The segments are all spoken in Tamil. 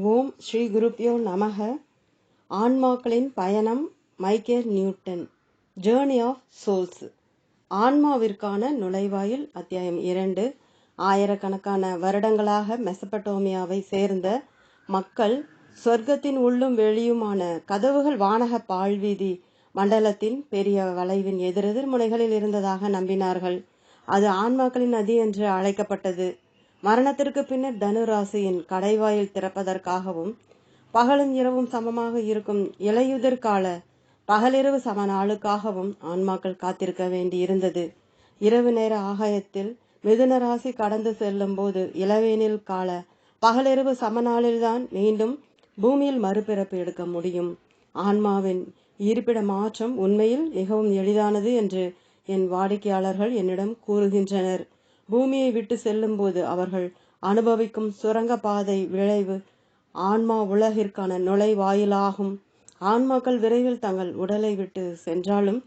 ஓம் ஸ்ரீ குருப்யோ நமக. ஆன்மாக்களின் பயணம் Michael Newton. Journey of souls ஆன்மாவிற்கான நுழைவாயில் அத்தியாயம் இரண்டு. ஆயிரக்கணக்கான வருடங்களாக மெசபட்டோமியாவை சேர்ந்த மக்கள் சொர்க்கத்தின் உள்ளும் வெளியுமான கதவுகள் வானக பால்வீதி மண்டலத்தின் பெரிய வளைவின் எதிரெதிர் முனைகளில் இருந்ததாக நம்பினார்கள். அது ஆன்மாக்களின் நதி என்று அழைக்கப்பட்டது. மரணத்திற்கு பின்னர் தனுராசியின் கடைவாயில் திறப்பதற்காகவும் பகலும் இரவும் சமமாக இருக்கும் இலையுதிர் கால பகலிரவு சம நாளுக்காகவும் ஆன்மாக்கள் காத்திருக்க வேண்டி இருந்தது இரவு நேர ஆகாயத்தில் மிதுன ராசி கடந்து செல்லும் போது இளவேனில் கால பகலிரவு சமநாளில்தான் மீண்டும் பூமியில் மறுபிறப்பு எடுக்க முடியும். ஆன்மாவின் இருப்பிட மாற்றம் உண்மையில் மிகவும் எளிதானது என்று என் வாடிக்கையாளர்கள் என்னிடம் கூறுகின்றனர். பூமியை விட்டு செல்லும்போது அவர்கள் அனுபவிக்கும் சுரங்க பாதை விளைவு ஆன்மா உலகிற்கான நுழைவாயிலாகும். ஆன்மாக்கள் விரைவில் தங்கள் உடலை விட்டு சென்றாலும்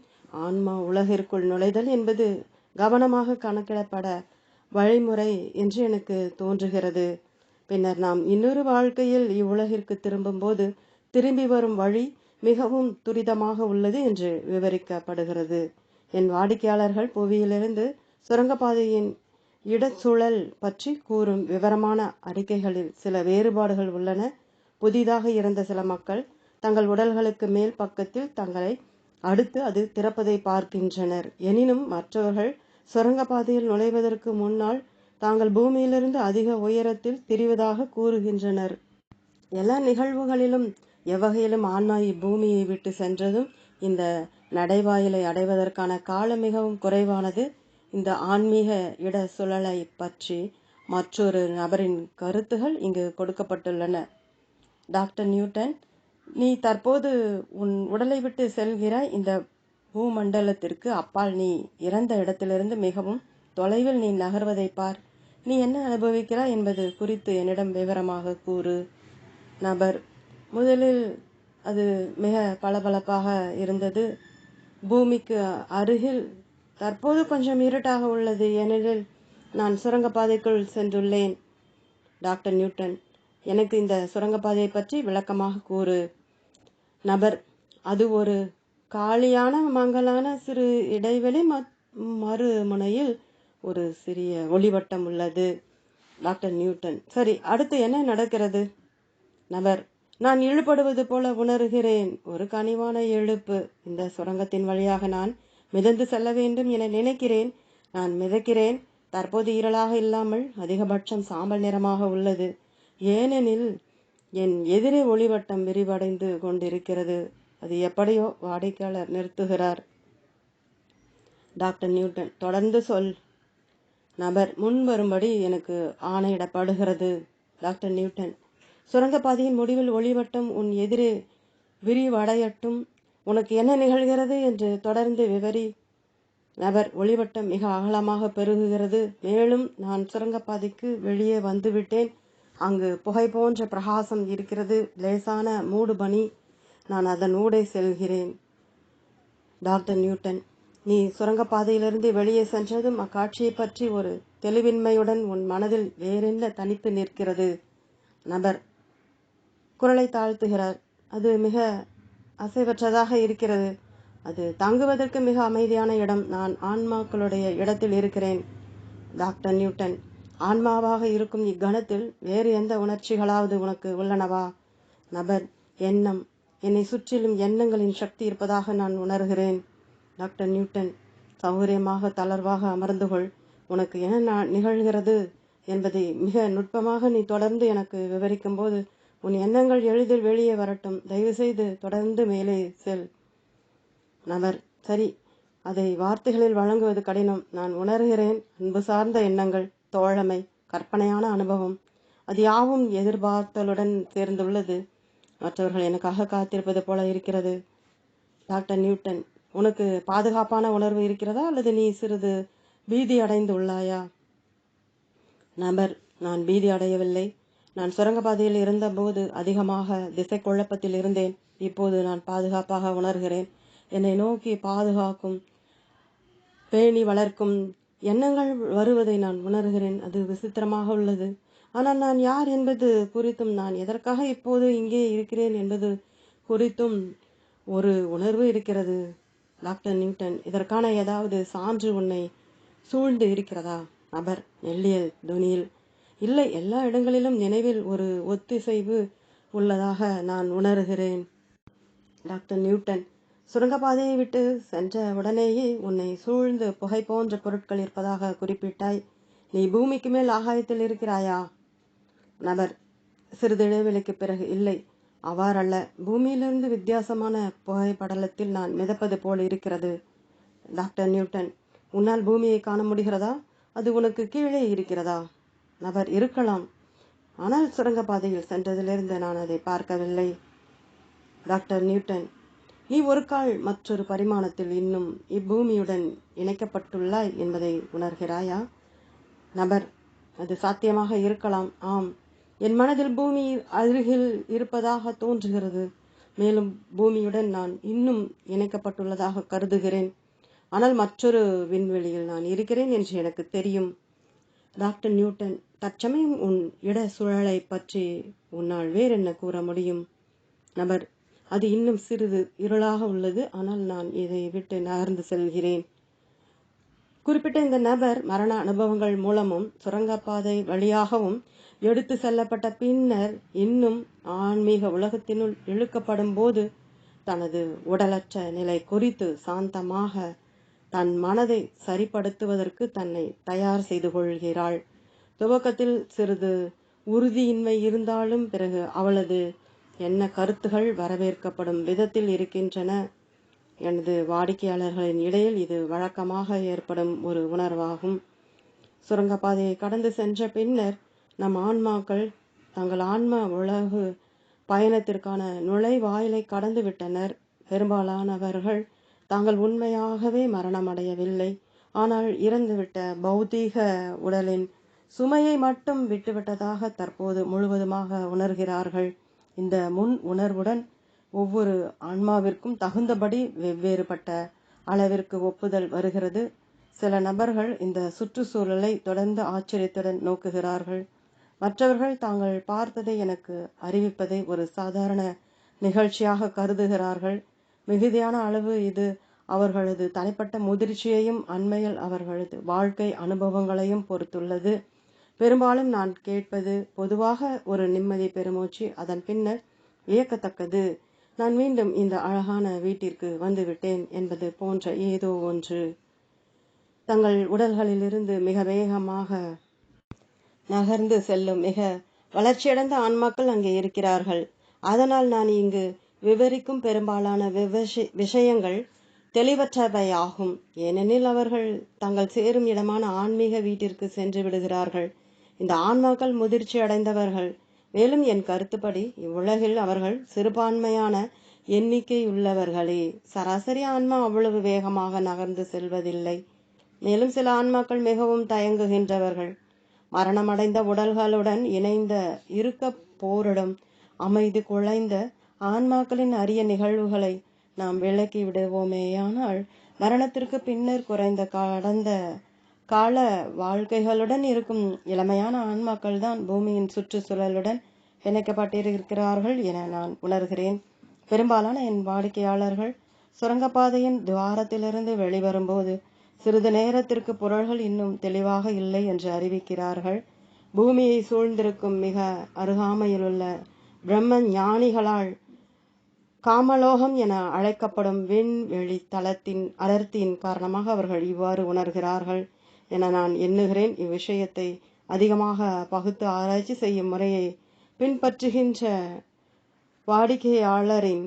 ஆன்மா உலகிற்குள் நுழைதல் என்பது கவனமாக கணக்கிடப்பட வழிமுறை என்று எனக்கு தோன்றுகிறது. பின்னர் நாம் இன்னொரு வாழ்க்கையில் இவ்வுலகிற்கு திரும்பும்போது திரும்பி வரும் வழி மிகவும் துரிதமாக உள்ளது என்று விவரிக்கப்படுகிறது. என் வாடிக்கையாளர்கள் புவியிலிருந்து சுரங்கப்பாதையின் இடச்சூழல் பற்றி கூறும் விவரமான அறிக்கைகளில் சில வேறுபாடுகள் உள்ளன. புதிதாக இறந்த சில மக்கள் தங்கள் உடல்களுக்கு மேல் பக்கத்தில் தங்களை அடுத்து அது திறப்பதை பார்க்கின்றனர். எனினும் மற்றவர்கள் சுரங்கப்பாதையில் நுழைவதற்கு முன்னால் தாங்கள் பூமியிலிருந்து அதிக உயரத்தில் திரிவதாக கூறுகின்றனர். எல்லா நிகழ்வுகளிலும் எவ்வகையிலும் ஆன்மா இப்பூமியை விட்டு சென்றதும் இந்த நடைவாயிலை அடைவதற்கான காலம் மிகவும் குறைவானது. இந்த ஆன்மீக இட சூழலை பற்றி மற்றொரு நபரின் கருத்துகள் இங்கு கொடுக்கப்பட்டுள்ளன. டாக்டர் நியூட்டன் நீ தற்போது உன் உடலை விட்டு செல்கிற இந்த பூமண்டலத்திற்கு அப்பால் நீ இறந்த இடத்திலிருந்து மிகவும் தொலைவில் நீ நகர்வதை பார். நீ என்ன அனுபவிக்கிறாய் என்பது குறித்து என்னிடம் விவரமாக கூறு நபர் முதலில் அது மிக பளபளப்பாக இருந்தது. பூமிக்கு அருகில் தற்போது கொஞ்சம் இருட்டாக உள்ளது ஏனெனில் நான் சுரங்கப்பாதைக்குள் சென்றுள்ளேன். டாக்டர் நியூட்டன் எனக்கு இந்த சுரங்கப்பாதையை பற்றி விளக்கமாக கூறு. நபர் அது ஒரு காலியான மங்கலான சிறு இடைவெளி மறுமுனையில் ஒரு சிறிய ஒளிவட்டம் உள்ளது. டாக்டர் நியூட்டன் சரி அடுத்து என்ன நடக்கிறது? நபர் நான் இழுபடுவது போல உணர்கிறேன். ஒரு கனிவான எழுப்பு இந்த சுரங்கத்தின் வழியாக நான் மிதந்து செல்ல வேண்டும் என நினைக்கிறேன். நான் மிதக்கிறேன். தற்போது ஈரலாக இல்லாமல் அதிகபட்சம் சாம்பல் நிறமாக உள்ளது. ஏனெனில் என் எதிரே ஒளிவட்டம் விரிவடைந்து கொண்டிருக்கிறது. அது எப்படியோ வாடிக்கையாளர் நிறுத்துகிறார். டாக்டர் நியூட்டன் தொடர்ந்து சொல். நபர் முன் வரும்படி எனக்கு ஆணையிடப்படுகிறது. டாக்டர் நியூட்டன் சுரங்கப்பாதையின் முடிவில் ஒளிவட்டம் உன் எதிரே விரிவடையட்டும். உனக்கு என்ன நிகழ்கிறது என்று தொடர்ந்து விவரி. நபர் ஒளிவட்டம் மிக அகலமாக பெருகுகிறது. மேலும் நான் சுரங்கப்பாதைக்கு வெளியே வந்துவிட்டேன். அங்கு புகை போன்ற பிரகாசம் இருக்கிறது. லேசான மூடு பனி. நான் அதன் ஊடே செல்கிறேன். டாக்டர் நியூட்டன் நீ சுரங்கப்பாதையிலிருந்து வெளியே சென்றதும் அக்காட்சியை பற்றி ஒரு தெளிவின்மையுடன் உன் மனதில் வேறென்ன தனித்து நிற்கிறது? நபர் குரலை தாழ்த்துகிறார். அது மிக அசைவற்றதாக இருக்கிறது. அது தங்குவதற்கு மிக அமைதியான இடம். நான் ஆன்மாக்களுடைய இடத்தில் இருக்கிறேன். டாக்டர் நியூட்டன் ஆன்மாவாக இருக்கும் இக்கணத்தில் வேறு எந்த உணர்ச்சிகளாவது உனக்கு உள்ளனவா? நபர் எண்ணம். என்னை சுற்றிலும் எண்ணங்களின் சக்தி இருப்பதாக நான் உணர்கிறேன். டாக்டர் நியூட்டன் சௌகரியமாக தளர்வாக அமர்ந்து கொள். உனக்கு என்ன நிகழ்கிறது என்பதை மிக நுட்பமாக நீ தொடர்ந்து எனக்கு விவரிக்கும்போது உன் எண்ணங்கள் எளிதில் வெளியே வரட்டும். தயவுசெய்து தொடர்ந்து மேலே செல். நபர் சரி. அதை வார்த்தைகளில் வழங்குவது கடினம். நான் உணர்கிறேன். அன்பு சார்ந்த எண்ணங்கள் தோழமை கற்பனையான அனுபவம். அது யாவும் எதிர்பார்த்தலுடன் சேர்ந்துள்ளது. மற்றவர்கள் எனக்காக காத்திருப்பது போல இருக்கிறது. டாக்டர் நியூட்டன் உனக்கு பாதுகாப்பான உணர்வு இருக்கிறதா அல்லது நீ சிறிது பீதி அடைந்து உள்ளாயா நபர் நான் பீதி அடையவில்லை நான் சுரங்கப்பாதையில் இருந்தபோது அதிகமாக திசை குழப்பத்தில் இருந்தேன். இப்போது நான் பாதுகாப்பாக உணர்கிறேன். என்னை நோக்கி பாதுகாக்கும் பேணி வளர்க்கும் எண்ணங்கள் வருவதை நான் உணர்கிறேன். அது விசித்திரமாக உள்ளது. ஆனால் நான் யார் என்பது குறித்தும் நான் எதற்காக இப்போது இங்கே இருக்கிறேன் என்பது குறித்தும் ஒரு உணர்வு இருக்கிறது. டாக்டர் நியூட்டன் இதற்கான ஏதாவது சான்று உன்னை சூழ்ந்து இருக்கிறதா? நபர் மெல்லிய துணியில் இல்லை எல்லா இடங்களிலும் நினைவில் ஒரு ஒத்திசைவு உள்ளதாக நான் உணர்கிறேன். டாக்டர் நியூட்டன் சுரங்கப்பாதையை விட்டு சென்ற உடனேயே உன்னை சூழ்ந்து புகை போன்ற பொருட்கள் இருப்பதாக குறிப்பிட்டாய். நீ பூமிக்கு மேல் ஆகாயத்தில் இருக்கிறாயா? நபர் சிறிது இடைவெளிக்கு பிறகு இல்லை அவ்வாறல்ல பூமியிலிருந்து வித்தியாசமான புகைப்படலத்தில் நான் மிதப்பது போல் இருக்கிறது. டாக்டர் நியூட்டன் உன்னால் பூமியை காண முடிகிறதா? அது உனக்கு கீழே இருக்கிறதா? நபர் இருக்கலாம். ஆனால் சுரங்கப்பாதையில் சென்றதிலிருந்து நான் அதை பார்க்கவில்லை. டாக்டர் நியூட்டன் நீ ஒரு கால் மற்றொரு பரிமாணத்தில் இன்னும் இப்பூமியுடன் இணைக்கப்பட்டுள்ளாய் என்பதை உணர்கிறாயா? நபர் அது சாத்தியமாக இருக்கலாம். ஆம் என் மனதில் பூமி அருகில் இருப்பதாக தோன்றுகிறது. மேலும் பூமியுடன் நான் இன்னும் இணைக்கப்பட்டுள்ளதாக கருதுகிறேன். ஆனால் மற்றொரு விண்வெளியில் நான் இருக்கிறேன் என்று எனக்கு தெரியும். டாக்டர் நியூட்டன் தற்சமயம் உன் இட சூழலை பற்றி உன்னால் வேறென்ன கூற முடியும்? நபர் அது இன்னும் சிறிது இருளாக உள்ளது ஆனால் நான் இதை விட்டு நகர்ந்து செல்கிறேன். குறிப்பிட்ட இந்த நபர் மரண அனுபவங்கள் மூலமும் சுரங்கப்பாதை வழியாகவும் எடுத்து செல்லப்பட்ட பின்னர் இன்னும் ஆன்மீக உலகத்தினுள் இழுக்கப்படும் போது தனது உடலற்ற நிலை குறித்து சாந்தமாக தன் மனதை சரிப்படுத்துவதற்கு தன்னை தயார் செய்து கொள்கிறாள். துவக்கத்தில் சிறிது உறுதியின்மை இருந்தாலும் பிறகு அவளது என்ன கருத்துகள் வரவேற்கப்படும் விதத்தில் இருக்கின்றன. எனது வாடிக்கையாளர்களின் இடையில் இது வழக்கமாக ஏற்படும் ஒரு உணர்வாகும். சுரங்கப்பாதையை கடந்து சென்ற பின்னர் நம் ஆன்மாக்கள் தங்கள் ஆன்ம உலகு பயணத்திற்கான நுழைவாயிலை கடந்து விட்டனர். பெரும்பாலானவர்கள் தாங்கள் உண்மையாகவே மரணமடையவில்லை. ஆனால் இறந்துவிட்ட பௌதீக உடலின் சுமையை மட்டும் விட்டுவிட்டதாக தற்போது முழுவதுமாக உணர்கிறார்கள். இந்த முன் உணர்வுடன் ஒவ்வொரு ஆன்மாவிற்கும் தகுந்தபடி வெவ்வேறுபட்ட அளவிற்கு ஒப்புதல் வருகிறது. சில நபர்கள் இந்த சுற்றுச்சூழலை தொடர்ந்து ஆச்சரியத்துடன் நோக்குகிறார்கள். மற்றவர்கள் தாங்கள் பார்த்ததை எனக்கு அறிவிப்பதை ஒரு சாதாரண நிகழ்ச்சியாக கருதுகிறார்கள். மிகுதியான அளவு இது அவர்களது தனிப்பட்ட முதிர்ச்சியையும் அண்மையில் அவர்களது வாழ்க்கை அனுபவங்களையும் பொறுத்துள்ளது. பெரும்பாலும் நான் கேட்பது பொதுவாக ஒரு நிம்மதி பெருமூச்சு அதன் பின்னர் வியக்கத்தக்கது. நான் மீண்டும் இந்த அழகான வீட்டிற்கு வந்துவிட்டேன் என்பது போன்ற ஏதோ ஒன்று. தங்கள் உடல்களிலிருந்து மிக வேகமாக நகர்ந்து செல்லும் மிக வளர்ச்சியடைந்த ஆன்மாக்கள் அங்கே இருக்கிறார்கள். அதனால் நான் இங்கு விவரிக்கும் பெரும்பாலான விவஷி விஷயங்கள் தெளிவற்றவையாகும். ஏனெனில் அவர்கள் தங்கள் சேரும் இடமான ஆன்மீக வீட்டிற்கு சென்று விடுகிறார்கள். இந்த ஆன்மாக்கள் முதிர்ச்சி அடைந்தவர்கள். மேலும் என் கருத்துப்படி இவ்வுலகில் அவர்கள் சிறுபான்மையான எண்ணிக்கை உள்ளவர்களே சராசரி ஆன்மா அவ்வளவு வேகமாக நகர்ந்து செல்வதில்லை. மேலும் சில ஆன்மாக்கள் மிகவும் தயங்குகின்றவர்கள். மரணமடைந்த உடல்களுடன் இணைந்த இருக்க போரிடும் அமைதி குலைந்த ஆன்மாக்களின் அரிய நிகழ்வுகளை நாம் விளக்கி விடுவோமேயானால் மரணத்திற்கு பின்னர் குறைந்த கடந்த கால வாழ்க்கைகளுடன் இருக்கும் இளமையான ஆன்மாக்கள் தான் பூமியின் சுற்றுச்சூழலுடன் இணைக்கப்பட்டிருக்கிறார்கள் என நான் உணர்கிறேன். பெரும்பாலான என் வாடிக்கையாளர்கள் சுரங்கப்பாதையின் துவாரத்திலிருந்து வெளிவரும்போது சிறிது நேரத்திற்கு பொருள்கள் இன்னும் தெளிவாக இல்லை என்று அறிவிக்கிறார்கள். பூமியை சூழ்ந்திருக்கும் மிக அருகாமையிலுள்ள பிரம்ம ஞானிகளால் காமலோகம் என அழைக்கப்படும் விண்வெளி தளத்தின் அடர்த்தியின் காரணமாக அவர்கள் இவ்வாறு உணர்கிறார்கள் என நான் எண்ணுகிறேன். இவ்விஷயத்தை அதிகமாக பகுத்து ஆராய்ச்சி செய்யும் முறையை பின்பற்றுகின்ற வாடிக்கையாளரின்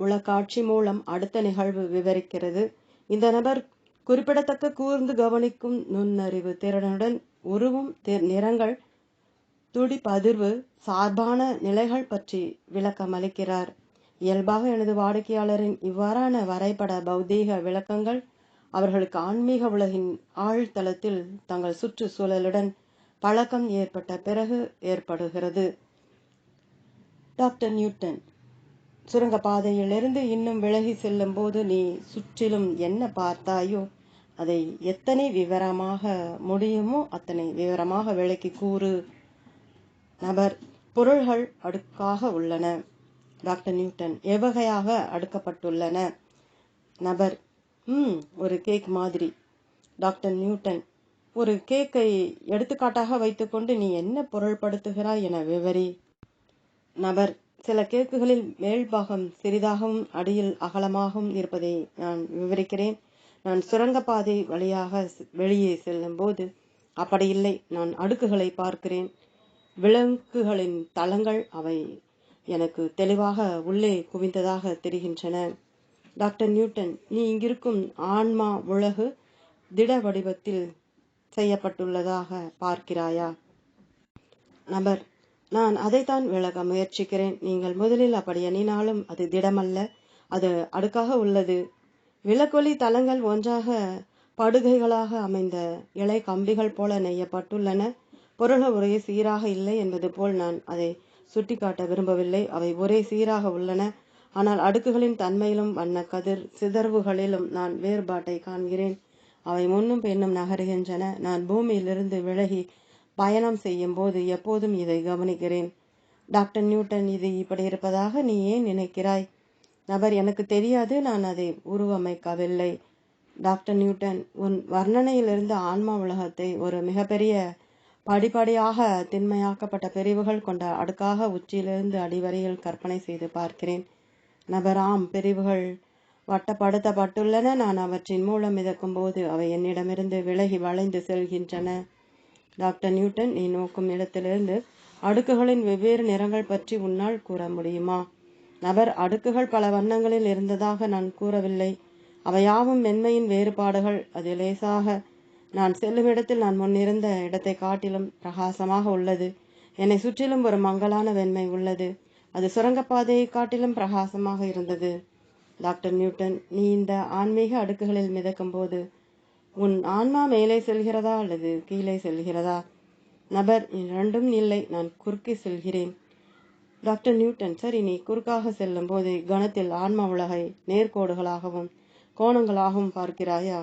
உளக்காட்சி மூலம் அடுத்த நிகழ்வு விவரிக்கிறது. இந்த நபர் குறிப்பிடத்தக்க கூர்ந்து கவனிக்கும் நுண்ணறிவு திறனுடன் உருவும் நிறங்கள் துடிப்பதிர்வு சார்பான நிலைகள் பற்றி விளக்கம் அளிக்கிறார் இயல்பாக எனது வாடிக்கையாளரின் இவ்வாறான வரைபட பௌதீக விளக்கங்கள் அவர்களுக்கு ஆன்மீக உலகின் ஆழ்தளத்தில் தங்கள் சுற்றுச்சூழலுடன் பழக்கம் ஏற்பட்ட பிறகு ஏற்படுகிறது. டாக்டர் நியூட்டன் சுரங்கப்பாதையிலிருந்து இன்னும் விலகி செல்லும் போது நீ சுற்றிலும் என்ன பார்த்தாயோ அதை எத்தனை விவரமாக முடியுமோ அத்தனை விவரமாக விளக்கி கூறு. நபர் பொருள்கள் அடுக்காக உள்ளன. டாக்டர் நியூட்டன் எவ்வகையாக அடுக்கப்பட்டுள்ளன? நபர் ம் ஒரு கேக் மாதிரி. டாக்டர் நியூட்டன் ஒரு கேக்கை எடுத்துக்காட்டாக வைத்துக்கொண்டு நீ என்ன பொருள்படுத்துகிறாய் என விவரி. நபர் சில கேக்குகளில் மேல்பாகம் சிறிதாகவும் அடியில் அகலமாகவும் இருப்பதை நான் விவரிக்கிறேன். நான் சுரங்கப்பாதை வழியாக செ- வெளியே செல்லும் போது அப்படி இல்லை. நான் அடுக்குகளை பார்க்கிறேன். விலங்குகளின் தளங்கள் அவை எனக்கு தெளிவாக உள்ளே குவிந்ததாக தெரிகின்றன. டாக்டர் நியூட்டன் நீ இங்கிருக்கும் ஆன்மா உலகு திட வடிவத்தில் செய்யப்பட்டுள்ளதாக பார்க்கிறாயா? நபர் நான் அதைத்தான் விளக்க முயற்சிக்கிறேன். நீங்கள் முதலில் அப்படி எண்ணினாலும் அது திடமல்ல. அது அடுக்காக உள்ளது. விளக்கொலி தளங்கள் ஒன்றாக படுகைகளாக அமைந்த இலை கம்பிகள் போல நெய்யப்பட்டுள்ளன. பொருள ஒரே சீராக இல்லை என்பது போல் நான் அதை சுட்டிக்காட்ட விரும்பவில்லை. அவை ஒரே சீராக உள்ளன. ஆனால் அடுக்குகளின் தன்மையிலும் வண்ண கதிர் சிதறவுகளிலும் நான் வேறுபாட்டை காண்கிறேன். அவை முன்னும் பின்னும் நகருகின்றன. நான் பூமியிலிருந்து விலகி பயணம் செய்யும் போது எப்போதும் இதை கவனிக்கிறேன். டாக்டர் நியூட்டன் இது இப்படி இருப்பதாக நீ ஏன் நினைக்கிறாய்? நபர் எனக்கு தெரியாது. நான் அதை உருவமைக்கவில்லை. டாக்டர் நியூட்டன் உன் வர்ணனையிலிருந்து ஆன்மா உலகத்தை ஒரு மிகப்பெரிய படிப்படியாக திண்மையாக்கப்பட்ட பிரிவுகள் கொண்ட அடுக்காக உச்சியிலிருந்து அடிவரையில் கற்பனை செய்து பார்க்கிறேன். நபராம் பிரிவுகள் வட்டப்படுத்தப்பட்டுள்ளன. நான் அவற்றின் மூலம் மிதக்கும் போது அவை என்னிடமிருந்து விலகி வளைந்து செல்கின்றன. டாக்டர் நியூட்டன் நீ நோக்கும் இடத்திலிருந்து அடுக்குகளின் வெவ்வேறு நிறங்கள் பற்றி உன்னால் கூற முடியுமா? நபர் அடுக்குகள் பல வண்ணங்களில் இருந்ததாக நான் கூறவில்லை. அவையாவும் மென்மையின் வேறுபாடுகள். அது லேசாக நான் செல்லும் இடத்தில் நான் முன்னிருந்த இடத்தை காட்டிலும் பிரகாசமாக உள்ளது. என்னை சுற்றிலும் ஒரு மங்கலான வெண்மை உள்ளது. அது சுரங்கப்பாதையை காட்டிலும் பிரகாசமாக இருந்தது. டாக்டர் நியூட்டன் நீ இந்த ஆன்மீக அடுக்குகளில் மிதக்கும் போது உன் ஆன்மா மேலே செல்கிறதா அல்லது கீழே செல்கிறதா? நபர் இரண்டும் இல்லை நான் குறுக்கே செல்கிறேன். டாக்டர் நியூட்டன் சரி நீ குறுக்காக செல்லும் போது கணத்தில் ஆன்ம உலகை நேர்கோடுகளாகவும் கோணங்களாகவும் பார்க்கிறாயா?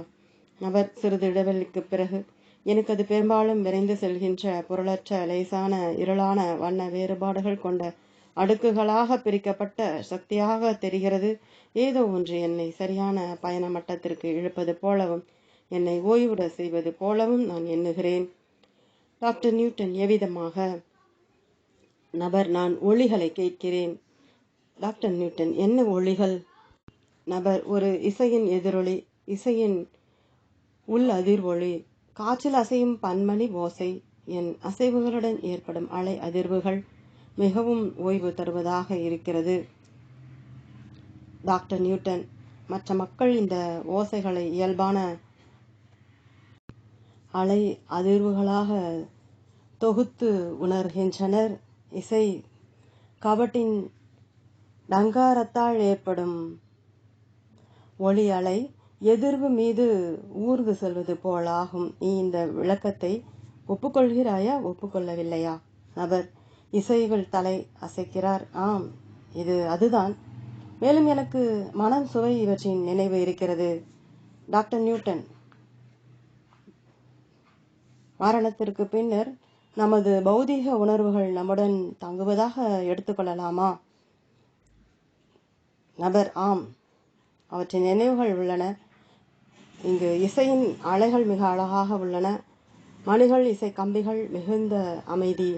நபர் சிறிது இடைவெளிக்கு பிறகு எனக்கு அது பெரும்பாலும் விரைந்து செல்கின்ற பொருளற்ற லேசான இருளான வண்ண வேறுபாடுகள் கொண்ட அடுக்குகளாக பிரிக்கப்பட்ட சக்தியாக தெரிகிறது. ஏதோ ஒன்று என்னை சரியான பயண மட்டத்திற்கு இழுப்பது போலவும் என்னை ஓய்வுட செய்வது போலவும் நான் எண்ணுகிறேன். டாக்டர் நியூட்டன் எவ்விதமாக நபர் நான் ஒளிகளை கேட்கிறேன். டாக்டர் நியூட்டன் என்ன ஒளிகள்? நபர் ஒரு இசையின் எதிரொலி இசையின் உள் அதிர்வொளி. காற்றில் அசையும் பன்மணி ஓசை. என் அசைவுகளுடன் ஏற்படும் அலை அதிர்வுகள் மிகவும் ஓய்வு தருவதாக இருக்கிறது. டாக்டர் நியூட்டன் மற்ற மக்கள் இந்த ஓசைகளை இயல்பான அலை அதிர்வுகளாக தொகுத்து உணர்கின்றனர். இசை கபட்டின் டங்காரத்தால் ஏற்படும் ஒளி அலை எதிர்வு மீது ஊர்ந்து செல்வது போலாகும். நீ இந்த விளக்கத்தை ஒப்புக்கொள்கிறாயா? ஒப்புக்கொள்ளவில்லையா? நபர் இசைகள் தலை அசைக்கிறார். ஆம் இது அதுதான். மேலும் எனக்கு மனம் சுவை இவற்றின் நினைவு இருக்கிறது. டாக்டர் நியூட்டன் மரணத்திற்கு பின்னர் நமது பௌதீக உணர்வுகள் நம்முடன் தங்குவதாக எடுத்துக்கொள்ளலாமா நபர் ஆம் அவற்றின் நினைவுகள் உள்ளன. இங்கு இசையின் அலைகள் மிக அழகாக உள்ளன. மணிகள் இசை கம்பிகள் மிகுந்த அமைதி.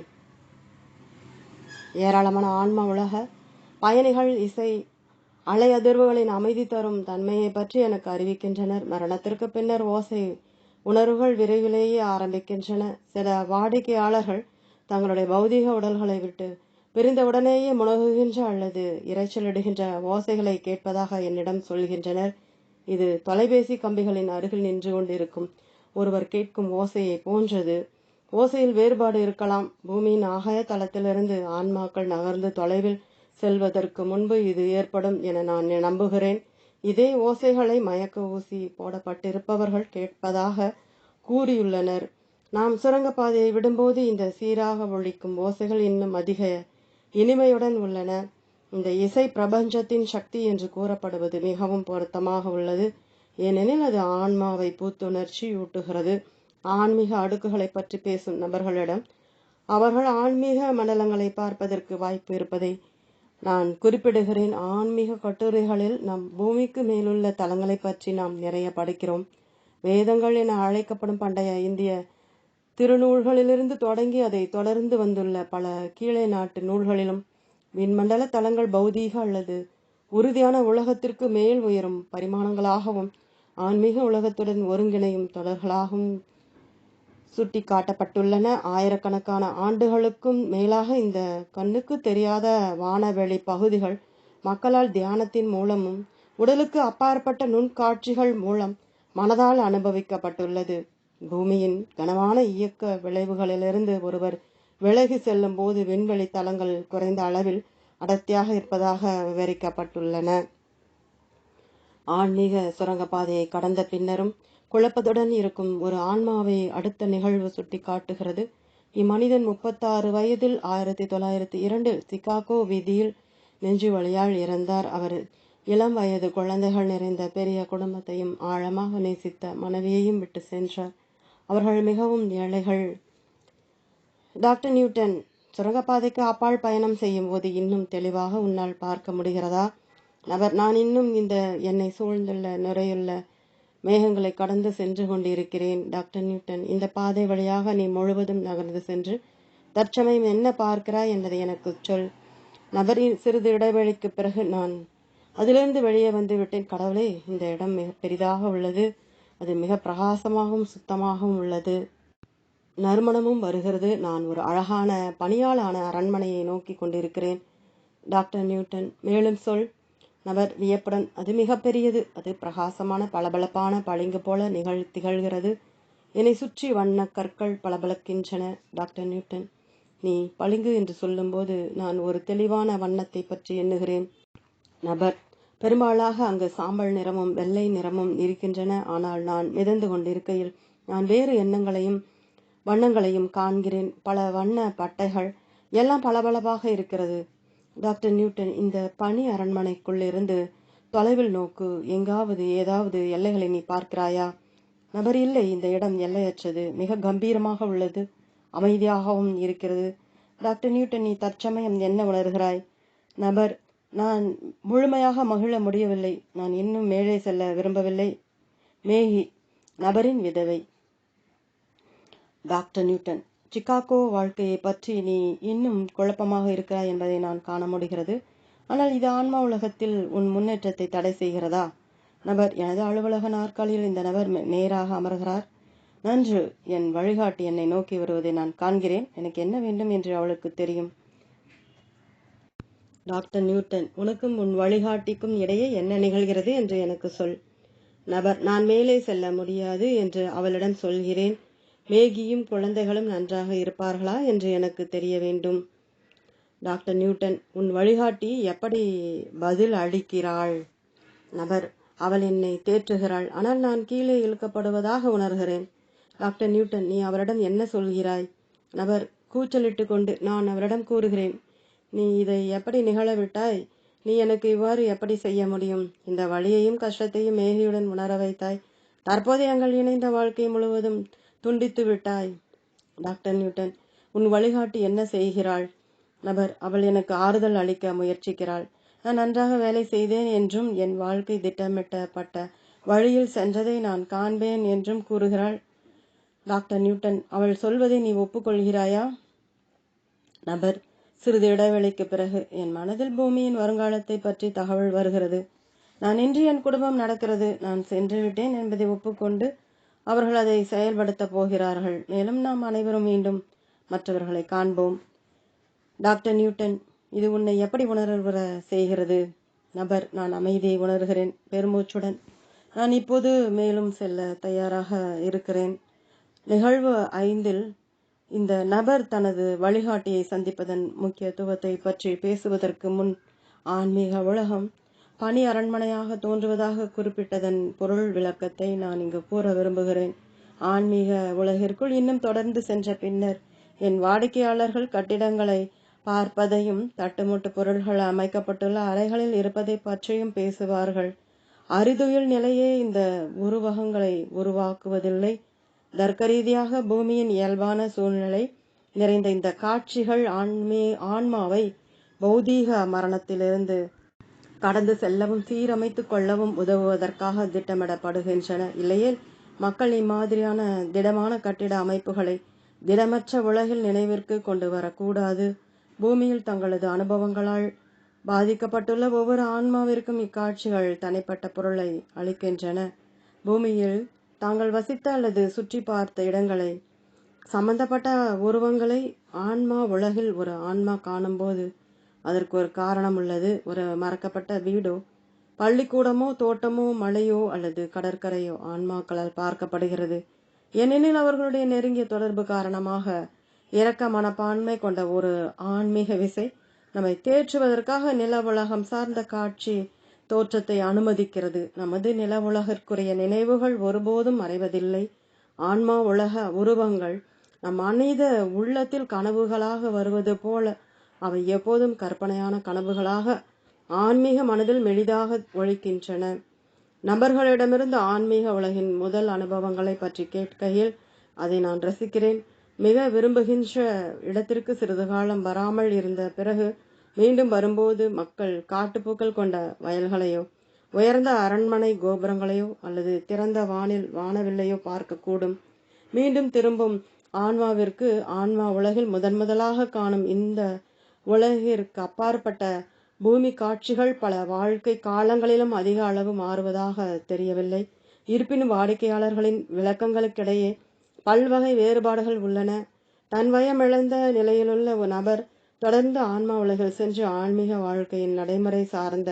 ஏராளமான ஆன்ம உலக பயணிகள் இசை அலை அதிர்வுகளின் அமைதி தரும் தன்மையை பற்றி எனக்கு அறிவிக்கின்றனர். மரணத்திற்கு பின்னர் ஓசை உணர்வுகள் விரைவிலேயே ஆரம்பிக்கின்றன. சில வாடிக்கையாளர்கள் தங்களுடைய பௌதீக உடல்களை விட்டு பிரிந்தவுடனேயே முழகுகின்ற அல்லது இரைச்சலிடுகின்ற ஓசைகளை கேட்பதாக என்னிடம் சொல்கின்றனர். இது தொலைபேசி கம்பிகளின் அருகில் நின்று கொண்டிருக்கும். ஒருவர் கேட்கும் ஓசையை போன்றது. ஓசையில் வேறுபாடு இருக்கலாம். பூமியின் ஆகாய தளத்திலிருந்து ஆன்மாக்கள் நகர்ந்து தொலைவில் செல்வதற்கு முன்பு இது ஏற்படும் என நான் நம்புகிறேன். இதே ஓசைகளை மயக்க ஊசி போடப்பட்டிருப்பவர்கள் கேட்பதாக கூறியுள்ளனர். நாம் சுரங்கப்பாதையை விடும்போது இந்த சீராக ஒழிக்கும் ஓசைகள் இன்னும் அதிக இனிமையுடன் உள்ளன. இந்த இசை பிரபஞ்சத்தின் சக்தி என்று கூறப்படுவது மிகவும் பொருத்தமாக உள்ளது. ஏனெனில் அது ஆன்மாவை புத்துணர்ச்சி ஊட்டுகிறது ஆன்மீக அடுக்குகளை பற்றி பேசும் நபர்களிடம் அவர்கள் ஆன்மீக மண்டலங்களை பார்ப்பதற்கு வாய்ப்பு இருப்பதை நான் குறிப்பிடுகிறேன். ஆன்மீக கட்டுரைகளில் நம் பூமிக்கு மேலுள்ள தலங்களை பற்றி நாம் நிறைய படிக்கிறோம். வேதங்கள் என அழைக்கப்படும் பண்டைய இந்திய திருநூல்களிலிருந்து தொடங்கி அதை தொடர்ந்து வந்துள்ள பல கீழே நாட்டு நூல்களிலும் விண்மண்டல தளங்கள் பௌதீக அல்லது உறுதியான உலகத்திற்கு மேல் உயரும் பரிமாணங்களாகவும் ஆன்மீக உலகத்துடன் ஒருங்கிணையும் தொடர்களாகவும் சுட்டி காட்டப்பட்டுள்ளன ஆயிரக்கணக்கான ஆண்டுகளுக்கும் மேலாக இந்த கண்ணுக்கு தெரியாத வானவெளி பகுதிகள் மக்களால் தியானத்தின் மூலமும் உடலுக்கு அப்பாற்பட்ட நுண்காட்சிகள் மூலம் மனதால் அனுபவிக்கப்பட்டுள்ளது. பூமியின் கனமான இயக்க விளைவுகளிலிருந்து ஒருவர் விலகி செல்லும் போது விண்வெளி தலங்கள் குறைந்த அளவில் அடர்த்தியாக இருப்பதாக விவரிக்கப்பட்டுள்ளன. ஆன்மீக சுரங்கப்பாதையை கடந்த பின்னரும் குழப்பத்துடன் இருக்கும் ஒரு ஆன்மாவை அடுத்த நிகழ்வு சுட்டி காட்டுகிறது இம்மனிதன் முப்பத்தாறு வயதில் ஆயிரத்தி தொள்ளாயிரத்தி இரண்டில் சிகாகோ வீதியில் நெஞ்சு வழியால் இறந்தார். அவர் இளம் வயது குழந்தைகள் நிறைந்த பெரிய குடும்பத்தையும் ஆழமாக நேசித்த மனைவியையும் விட்டு சென்றார். அவர்கள் மிகவும் ஏழைகள். டாக்டர் நியூட்டன் சுரங்கப்பாதைக்கு அப்பால் பயணம் செய்யும் போது இன்னும் தெளிவாக உன்னால் பார்க்க முடிகிறதா? நபர் நான் இன்னும் இந்த என்னை சூழ்ந்துள்ள நிறையுள்ள மேகங்களை கடந்து சென்று கொண்டிருக்கிறேன் டாக்டர் நியூட்டன். இந்த பாதை வழியாக நீ முழுவதும் நகர்ந்து சென்று தற்சமயம் என்ன பார்க்கிறாய் என்பதை எனக்கு சொல். நபரின் சிறிது இடைவெளிக்கு பிறகு நான் அதிலிருந்து வெளியே வந்து விட்டேன். கடவுளே இந்த இடம் மிக பெரிதாக உள்ளது. அது மிக பிரகாசமாகவும் சுத்தமாகவும் உள்ளது. நறுமணமும் வருகிறது. நான் ஒரு அழகான பணியாளான அரண்மனையை நோக்கி கொண்டிருக்கிறேன். டாக்டர் நியூட்டன் மேலும் சொல். நபர் வியப்புடன் அது மிக பெரியது. அது பிரகாசமான பளபளப்பான பளிங்கு போல நிகழ் திகழ்கிறது. என்னை சுற்றி வண்ண கற்கள் பளபளக்கின்றன. டாக்டர் நியூட்டன் நீ பளிங்கு என்று சொல்லும்போது நான் ஒரு தெளிவான வண்ணத்தை பற்றி எண்ணுகிறேன். நபர் பெரும்பாலாக அங்கு சாம்பல் நிறமும் வெள்ளை நிறமும் இருக்கின்றன. ஆனால் நான் மிதந்து கொண்டிருக்கையில் நான் வேறு எண்ணங்களையும் வண்ணங்களையும் காண்கிறேன். பல வண்ண பட்டைகள் எல்லாம் பளபளப்பாக இருக்கிறது. டாக்டர் நியூட்டன் இந்த பனி அரண்மனைக்குள்ளிருந்து தொலைவில் நோக்கு எங்காவது ஏதாவது எல்லைகளை நீ பார்க்கிறாயா? நபர் இல்லை இந்த இடம் எல்லையற்றது. மிக கம்பீரமாக உள்ளது. அமைதியாகவும் இருக்கிறது. டாக்டர் நியூட்டன் நீ தற்சமயம் என்ன உணர்கிறாய்? நபர் நான் முழுமையாக மகிழ முடியவில்லை. நான் இன்னும் மேலே செல்ல விரும்பவில்லை. மேகி நபரின் விதவை. டாக்டர் நியூட்டன் சிக்காகோ வாழ்க்கையை பற்றி நீ இன்னும் குழப்பமாக இருக்கிறாய் என்பதை நான் காண முடிகிறது. ஆனால் இது ஆன்மா உலகத்தில் உன் முன்னேற்றத்தை தடை செய்கிறதா? நபர் எனது அலுவலக நாற்காலியில் இந்த நபர் நேராக அமர்கிறார். நன்று என் வழிகாட்டி என்னை நோக்கி வருவதை நான் காண்கிறேன். எனக்கு என்ன வேண்டும் என்று அவளுக்கு தெரியும். டாக்டர் நியூட்டன் உனக்கும் உன் வழிகாட்டிக்கும் இடையே என்ன நிகழ்கிறது என்று எனக்கு சொல். நபர் நான் மேலே செல்ல முடியாது என்று அவளிடம் சொல்கிறேன். மேகியும் குழந்தைகளும் நன்றாக இருப்பார்களா என்று எனக்கு தெரிய வேண்டும். டாக்டர் நியூட்டன் உன் வழிகாட்டி எப்படி பதில் அளிக்கிறாள்? நபர் அவள் என்னை தேற்றுகிறாள். ஆனால் நான் கீழே இழுக்கப்படுவதாக உணர்கிறேன். டாக்டர் நியூட்டன் நீ அவரிடம் என்ன சொல்கிறாய்? நபர் கூச்சலிட்டு கொண்டு நான் அவரிடம் கூறுகிறேன் நீ இதை எப்படி நிகழவிட்டாய் நீ எனக்கு இவ்வாறு எப்படி செய்ய முடியும்? இந்த வழியையும் கஷ்டத்தையும் மேகியுடன் உணர வைத்தாய். தற்போது எங்கள் இணைந்த வாழ்க்கை முழுவதும் துண்டித்து விட்டாய் டாக்டர் நியூட்டன். உன் வழிகாட்டி என்ன செய்கிறாள்? நபர் அவள் எனக்கு ஆறுதல் அளிக்க முயற்சிக்கிறாள். நான் நன்றாக வேலை செய்தேன் என்றும் என் வாழ்க்கை திட்டமிட்டப்பட்ட வழியில் சென்றதை நான் காண்பேன் என்றும் கூறுகிறாள் டாக்டர் நியூட்டன். அவள் சொல்வதை நீ ஒப்புக்கொள்கிறாயா? நபர் சிறிது இடைவெளிக்கு பிறகு என் மனதில் பூமியின் வருங்காலத்தை பற்றி தகவல் வருகிறது. நான் இன்று என் குடும்பம் நடக்கிறது. நான் சென்று விட்டேன் என்பதை ஒப்புக்கொண்டு அவர்கள் அதை செயல்படுத்தப் போகிறார்கள். மேலும் நாம் அனைவரும் மீண்டும் மற்றவர்களை காண்போம். டாக்டர் நியூட்டன் இது உன்னை எப்படி உணர்வர செய்கிறது? நபர் நான் அமைதியை உணர்கிறேன். பெருமூச்சுடன் நான் இப்போது மேலும் செல்ல தயாராக இருக்கிறேன். நிகழ்வு ஐந்தில் இந்த நபர் தனது வழிகாட்டியை சந்திப்பதன் முக்கியத்துவத்தை பற்றி பேசுவதற்கு முன் ஆன்மீக உலகம் பனி அரண்மனையாக தோன்றுவதாக குறிப்பிட்டதன் பொருள் விளக்கத்தை நான் இங்கு கூற விரும்புகிறேன். ஆன்மீக உலகிற்குள் இன்னும் தொடர்ந்து சென்ற பின்னர் என் வாடிக்கையாளர்கள் கட்டிடங்களை பார்ப்பதையும் தட்டுமுட்டு பொருள்கள் அமைக்கப்பட்டுள்ள அறைகளில் இருப்பதை பற்றியும் பேசுவார்கள். அரிதுயில் நிலையே இந்த உருவகங்களை உருவாக்குவதில்லை. தர்க்க ரீதியாக பூமியின் இயல்பான சூழ்நிலை நிறைந்த இந்த காட்சிகள் ஆன்மீ ஆன்மாவை பௌதீக மரணத்திலிருந்து கடந்து செல்லவும் சீரமைத்துக் கொள்ளவும் உதவுவதற்காக திட்டமிடப்படுகின்றன. இல்லையேல் மக்கள் இம்மாதிரியான திடமான கட்டிட அமைப்புகளை திடமற்ற உலகில் நினைவிற்கு கொண்டு வரக்கூடாது பூமியில் தங்களது அனுபவங்களால் பாதிக்கப்பட்டுள்ள ஒவ்வொரு ஆன்மாவிற்கும் இக்காட்சிகள் தனிப்பட்ட பொருளை அளிக்கின்றன. பூமியில் தாங்கள் வசித்த அல்லது சுற்றி பார்த்த இடங்களை சம்பந்தப்பட்ட உருவங்களை ஆன்மா உலகில் ஒரு ஆன்மா காணும்போது அதற்கு ஒரு காரணம் உள்ளது. ஒரு மறக்கப்பட்ட வீடோ பள்ளிக்கூடமோ தோட்டமோ மலையோ அல்லது கடற்கரையோ ஆன்மாக்களால் பார்க்கப்படுகிறது. ஏனெனில் அவர்களுடைய நெருங்கிய தொடர்பு காரணமாக இரக்க மனப்பான்மை கொண்ட ஒரு ஆன்மீக விசை நம்மை தேற்றுவதற்காக நில உலகம் சார்ந்த காட்சி தோற்றத்தை அனுமதிக்கிறது. நமது நில உலகிற்குரிய நினைவுகள் ஒருபோதும் மறைவதில்லை. ஆன்மா உலக உருவங்கள் நம் மனித உள்ளத்தில் கனவுகளாக வருவது போல அவை எப்போதும் கற்பனையான கனவுகளாக ஆன்மீக மனதில் மெளிதாக ஒழிக்கின்றன. நபர்களிடமிருந்து ஆன்மீக உலகின் முதல் அனுபவங்களை பற்றி கேட்கையில் அதை நான் ரசிக்கிறேன். மிக விரும்புகின்ற இடத்திற்கு சிறிது காலம் வராமல் இருந்த பிறகு மீண்டும் வரும்போது மக்கள் காட்டுப்பூக்கள் கொண்ட வயல்களையோ உயர்ந்த அரண்மனை கோபுரங்களையோ அல்லது திறந்த வானில் வானவில்லையோ பார்க்கக்கூடும். மீண்டும் திரும்பும் ஆன்மாவிற்கு ஆன்மா உலகில் முதன் முதலாக காணும் இந்த உலகிற்கு அப்பாற்பட்ட பூமி காட்சிகள் பல வாழ்க்கை காலங்களிலும் அதிக அளவு மாறுவதாக தெரியவில்லை. இருப்பினும் வாடிக்கையாளர்களின் விளக்கங்களுக்கிடையே பல்வகை வேறுபாடுகள் உள்ளன. தன் வயமிழந்த நிலையிலுள்ள ஒரு நபர் தொடர்ந்து ஆன்மா உலகில் சென்று ஆன்மீக வாழ்க்கையின் நடைமுறை சார்ந்த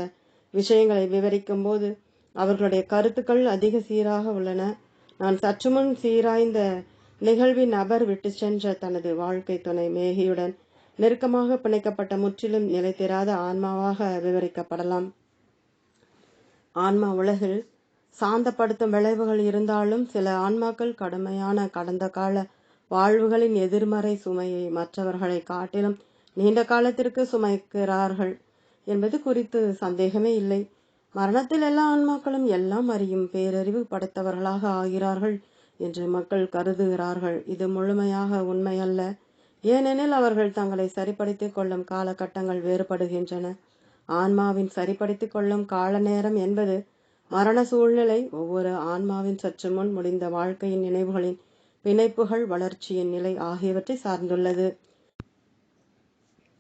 விஷயங்களை விவரிக்கும் போது அவர்களுடைய கருத்துக்கள் அதிக சீராக உள்ளன. நான் சற்றுமுன் சீராய்ந்த நிகழ்வின் நபர் விட்டு சென்ற தனது வாழ்க்கை துணை மேகியுடன் நெருக்கமாக பிணைக்கப்பட்ட முற்றிலும் நிலைத்திராத ஆன்மாவாக விவரிக்கப்படலாம். ஆன்மா உலகில் சாந்தப்படுத்தும் விளைவுகள் இருந்தாலும் சில ஆன்மாக்கள் கடுமையான கடந்த கால வாழ்வுகளின் எதிர்மறை சுமையை மற்றவர்களை காட்டிலும் நீண்ட காலத்திற்கு சுமைக்கிறார்கள் என்பது குறித்து சந்தேகமே இல்லை. மரணத்தில் எல்லா ஆன்மாக்களும் எல்லாம் அறியும் பேரறிவு படைத்தவர்களாக ஆகிறார்கள் என்று மக்கள் கருதுகிறார்கள். இது முழுமையாக உண்மையல்ல. ஏனெனில் அவர்கள் தங்களை சரிப்படுத்திக் கொள்ளும் காலகட்டங்கள் வேறுபடுகின்றன. ஆன்மாவின் சரிப்படுத்திக் கொள்ளும் கால நேரம் என்பது மரண சூழ்நிலை ஒவ்வொரு ஆன்மாவின் சற்று முன் முடிந்த வாழ்க்கையின் நினைவுகளின் பிணைப்புகள் வளர்ச்சியின் நிலை ஆகியவற்றை சார்ந்துள்ளது.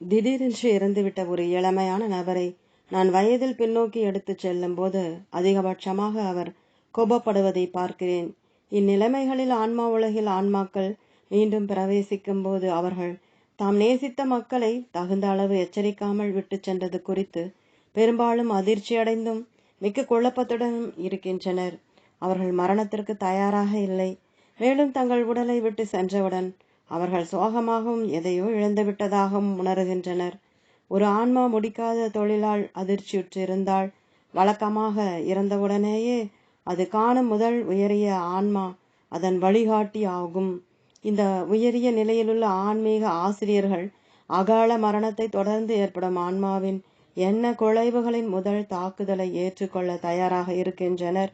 திடீரென்று இறந்துவிட்ட ஒரு இளமையான நபரை நான் வயதில் பின்னோக்கி எடுத்துச் செல்லும் போது அதிகபட்சமாக அவர் கோபப்படுவதை பார்க்கிறேன். இந்நிலைமைகளில் ஆன்மா உலகில் ஆன்மாக்கள் மீண்டும் பிரவேசிக்கும் போது அவர்கள் தாம் நேசித்த மக்களை தகுந்த அளவு எச்சரிக்காமல் விட்டு சென்றது குறித்து பெரும்பாலும் அதிர்ச்சியடைந்தும் மிக்க குழப்பத்துடனும் இருக்கின்றனர். அவர்கள் மரணத்திற்கு தயாராக இல்லை. மேலும் தங்கள் உடலை விட்டு சென்றவுடன் அவர்கள் சோகமாகவும் எதையோ இழந்துவிட்டதாகவும் உணர்கின்றனர். ஒரு ஆன்மா முடிக்காத தொழிலால் அதிர்ச்சியுற்றிருந்தால் வழக்கமாக இறந்தவுடனேயே அது காணும் முதல் உயரிய ஆன்மா அதன் வழிகாட்டி ஆகும். இந்த உயரிய நிலையிலுள்ள ஆன்மீக ஆசிரியர்கள் அகால மரணத்தை தொடர்ந்து ஏற்படும் ஆன்மாவின் என்ன குழைவுகளின் முதல் தாக்குதலை ஏற்றுக்கொள்ள தயாராக இருக்கின்றனர்.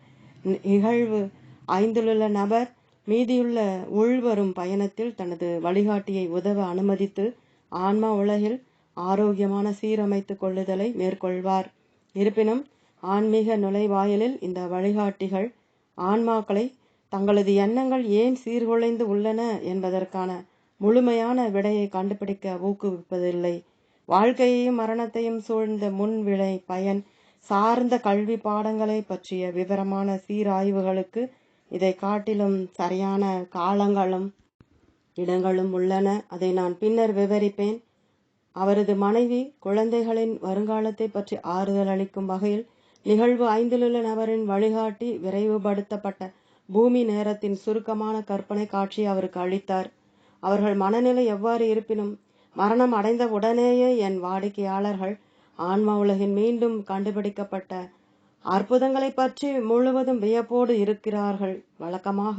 நிகழ்வு ஐந்திலுள்ள நபர் மீதியுள்ள உள்வரும் பயணத்தில் தனது வழிகாட்டியை உதவ அனுமதித்து ஆன்மா உலகில் ஆரோக்கியமான சீரமைத்துக் கொள்ளுதலை மேற்கொள்வார். இருப்பினும் ஆன்மீக நுழைவாயிலில் இந்த வழிகாட்டிகள் ஆன்மாக்களை தங்களது எண்ணங்கள் ஏன் சீர்குலைந்து உள்ளன என்பதற்கான முழுமையான விடையை கண்டுபிடிக்க ஊக்குவிப்பதில்லை. வாழ்க்கையையும் மரணத்தையும் சூழ்ந்த முன் விளை பயன் சார்ந்த கல்வி பாடங்களை பற்றிய விவரமான சீராய்வுகளுக்கு இதை காட்டிலும் சரியான காலங்களும் இடங்களும் உள்ளன. அதை நான் பின்னர் விவரிப்பேன். அவரது மனைவி குழந்தைகளின் வருங்காலத்தை பற்றி ஆறுதல் அளிக்கும் வகையில் நிகழ்வு ஐந்திலுள்ள நபரின் வழிகாட்டி விரைவுபடுத்தப்பட்ட பூமி நேரத்தின் சுருக்கமான கற்பனை காட்சி அவருக்கு அளித்தார். அவர்கள் மனநிலை எவ்வாறு இருப்பினும் மரணம் அடைந்த உடனேயே என் வாடிக்கையாளர்கள் ஆன்மா உலகின் மீண்டும் கண்டுபிடிக்கப்பட்ட அற்புதங்களை பற்றி முழுவதும் வியப்போடு இருக்கிறார்கள். வழக்கமாக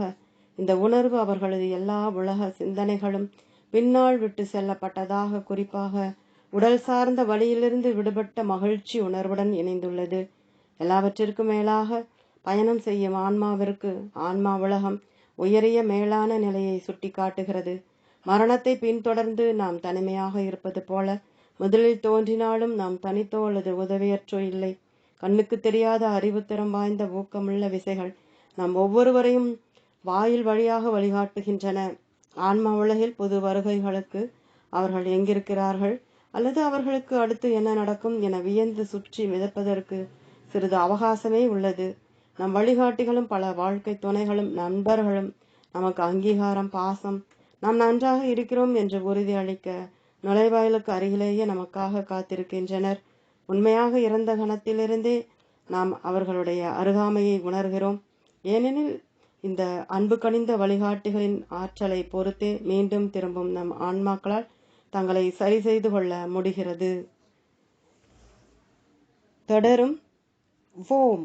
இந்த உணர்வு அவர்களது எல்லா உலக சிந்தனைகளும் பின்னால் விட்டு செல்லப்பட்டதாக குறிப்பாக உடல் சார்ந்த வழியிலிருந்து விடுபட்ட மகிழ்ச்சி உணர்வுடன் இணைந்துள்ளது. எல்லாவற்றிற்கும் மேலாக பயணம் செய்யும் ஆன்மாவிற்கு ஆன்மா உலகம் உயரிய மேலான நிலையை சுட்டி காட்டுகிறது மரணத்தை பின்தொடர்ந்து நாம் தனிமையாக இருப்பது போல முதலில் தோன்றினாலும் நாம் தனித்தோ அல்லது உதவியற்றோ இல்லை. கண்ணுக்கு தெரியாத அறிவுத்திறம் வாய்ந்த ஊக்கமுள்ள விசைகள் நாம் ஒவ்வொருவரையும் வாயில் வழியாக வழிகாட்டுகின்றன. ஆன்மா உலகில் புது வருகைகளுக்கு அவர்கள் எங்கிருக்கிறார்கள்? அல்லது அவர்களுக்கு அடுத்து என்ன நடக்கும் என வியந்து சுற்றி மிதப்பதற்கு சிறிது அவகாசமே உள்ளது. நம் வழிகாட்டிகளும் பல வாழ்க்கை துணைகளும் நண்பர்களும் நமக்கு அங்கீகாரம் பாசம் நாம் நன்றாக இருக்கிறோம் என்று உறுதி அளிக்க நுழைவாயிலுக்கு அருகிலேயே நமக்காக காத்திருக்கின்றனர். உண்மையாக இறந்த கணத்திலிருந்தே நாம் அவர்களுடைய அருகாமையை உணர்கிறோம். ஏனெனில் இந்த அன்பு கனிந்த வழிகாட்டிகளின் ஆற்றலை பொறுத்தே மீண்டும் திரும்பும் நம் ஆன்மாக்களால் தங்களை சரி செய்து கொள்ள முடிகிறது. தொடரும். ஓம்.